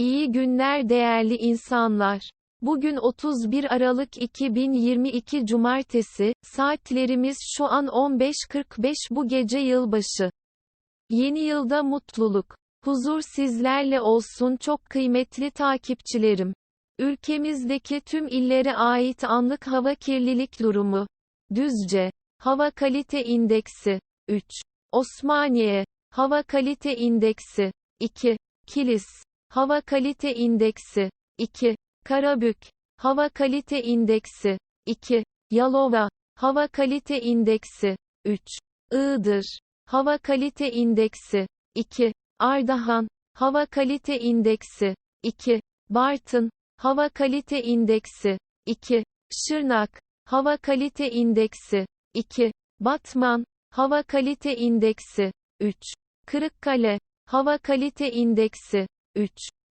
İyi günler değerli insanlar. Bugün 31 Aralık 2022 Cumartesi, saatlerimiz şu an 15.45 bu gece yılbaşı. Yeni yılda mutluluk, huzur sizlerle olsun çok kıymetli takipçilerim. Ülkemizdeki tüm illere ait anlık hava kirlilik durumu. Düzce, Hava Kalite İndeksi, 3. Osmaniye, Hava Kalite İndeksi, 2. Kilis, Hava Kalite İndeksi, 2. Karabük, Hava Kalite İndeksi, 2. Yalova, Hava Kalite İndeksi, 3. Iğdır, Hava Kalite İndeksi, 2. Ardahan, Hava Kalite İndeksi, 2. Bartın, Hava Kalite İndeksi, 2. Şırnak, Hava Kalite İndeksi, 2. Batman, Hava Kalite İndeksi, 3. Kırıkkale, Hava Kalite İndeksi, 3.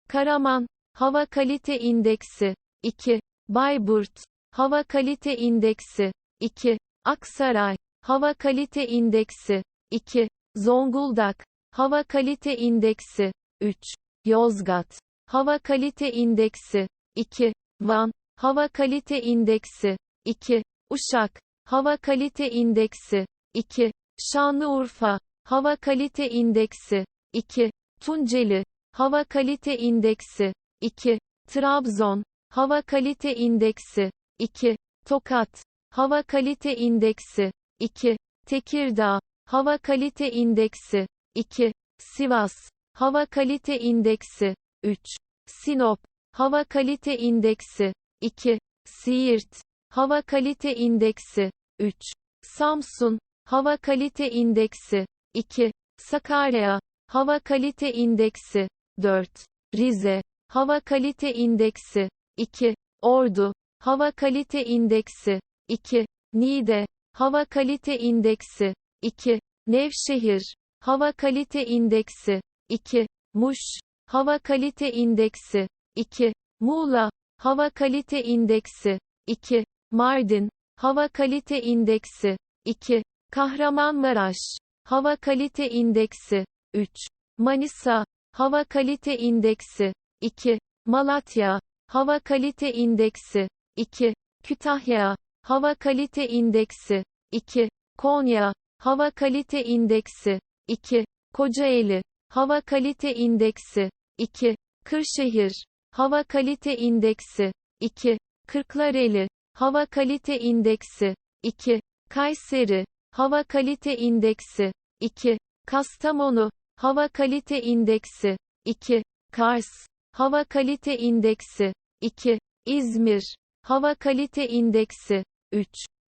Karaman, Hava Kalite İndeksi, 2. Bayburt, Hava Kalite İndeksi, 2. Aksaray, Hava Kalite İndeksi, 2. Zonguldak, Hava Kalite İndeksi, 3. Yozgat, Hava Kalite İndeksi, 2. Van, Hava Kalite İndeksi, 2. Uşak, Hava Kalite İndeksi, 2. Şanlıurfa, Hava Kalite İndeksi, 2. Tunceli, Hava Kalite İndeksi, 2. Trabzon, Hava Kalite İndeksi, 2. Tokat, Hava Kalite İndeksi, 2. Tekirdağ, Hava Kalite İndeksi, 2. Sivas, Hava Kalite İndeksi, 3. Sinop, Hava Kalite İndeksi, 2. Siirt, Hava Kalite İndeksi, 3. Samsun, Hava Kalite İndeksi, 2. Sakarya, Hava Kalite İndeksi, 4. Rize, Hava Kalite İndeksi, 2. Ordu, Hava Kalite İndeksi, 2. Niğde, Hava Kalite İndeksi, 2. Nevşehir, Hava Kalite İndeksi, 2. Muş, Hava Kalite İndeksi, 2. Muğla, Hava Kalite İndeksi, 2. Mardin, Hava Kalite İndeksi, 2. Kahramanmaraş, Hava Kalite İndeksi, 3. Manisa, Hava Kalite İndeksi, 2. Malatya, Hava Kalite İndeksi, 2. Kütahya, Hava Kalite İndeksi, 2. Konya, Hava Kalite İndeksi, 2. Kocaeli, Hava Kalite İndeksi, 2. Kırşehir, Hava Kalite İndeksi, 2. Kırklareli, Hava Kalite İndeksi, 2. Kayseri, Hava Kalite İndeksi, 2. Kastamonu, Hava Kalite İndeksi, 2. Kars, Hava Kalite İndeksi, 2. İzmir, Hava Kalite İndeksi, 3.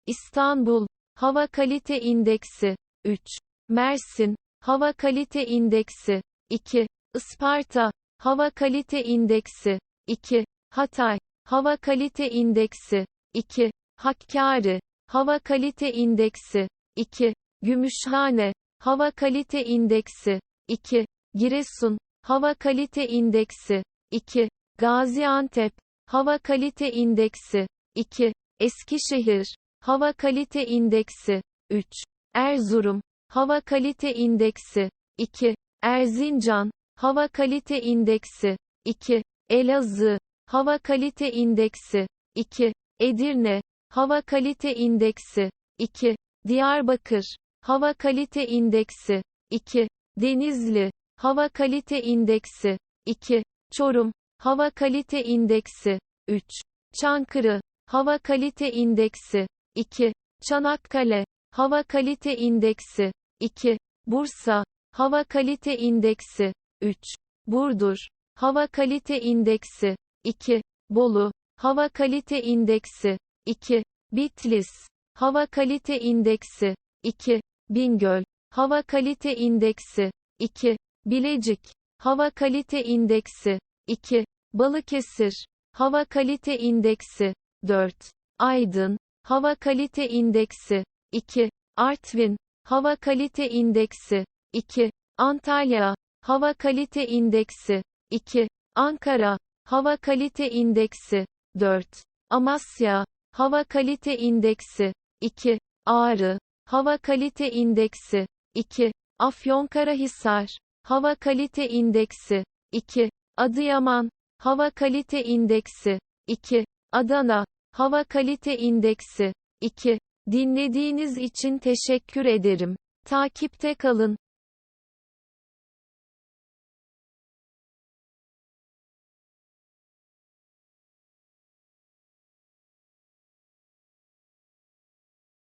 İstanbul, Hava Kalite İndeksi, 3. Mersin, Hava Kalite İndeksi, 2. Isparta, Hava Kalite İndeksi, 2. Hatay, Hava Kalite İndeksi, 2. Hakkari, Hava Kalite İndeksi, 2. Gümüşhane, Hava Kalite İndeksi, 2. Giresun, Hava Kalite İndeksi, 2. Gaziantep, Hava Kalite İndeksi, 2. Eskişehir, Hava Kalite İndeksi, 3. Erzurum, Hava Kalite İndeksi, 2. Erzincan, Hava Kalite İndeksi, 2. Elazığ, Hava Kalite İndeksi, 2. Edirne, Hava Kalite İndeksi, 2. Diyarbakır, Hava Kalite İndeksi, 2. Denizli, Hava Kalite İndeksi, 2. Çorum, Hava Kalite İndeksi, 3. Çankırı, Hava Kalite İndeksi, 2. Çanakkale, Hava Kalite İndeksi, 2. Bursa, Hava Kalite İndeksi, 3. Burdur, Hava Kalite İndeksi, 2. Bolu, Hava Kalite İndeksi, 2. Bitlis, Hava Kalite İndeksi, 2. Bingöl, Hava Kalite İndeksi, 2. Bilecik, Hava Kalite İndeksi, 2. Balıkesir, Hava Kalite İndeksi, 4. Aydın, Hava Kalite İndeksi, 2. Artvin, Hava Kalite İndeksi, 2. Antalya, Hava Kalite İndeksi, 2. Ankara, Hava Kalite İndeksi, 4. Amasya, Hava Kalite İndeksi, 2. Ağrı, Hava Kalite İndeksi, 2. Afyonkarahisar, Hava Kalite İndeksi, 2. Adıyaman, Hava Kalite İndeksi, 2. Adana, Hava Kalite İndeksi, 2. Dinlediğiniz için teşekkür ederim. Takipte kalın.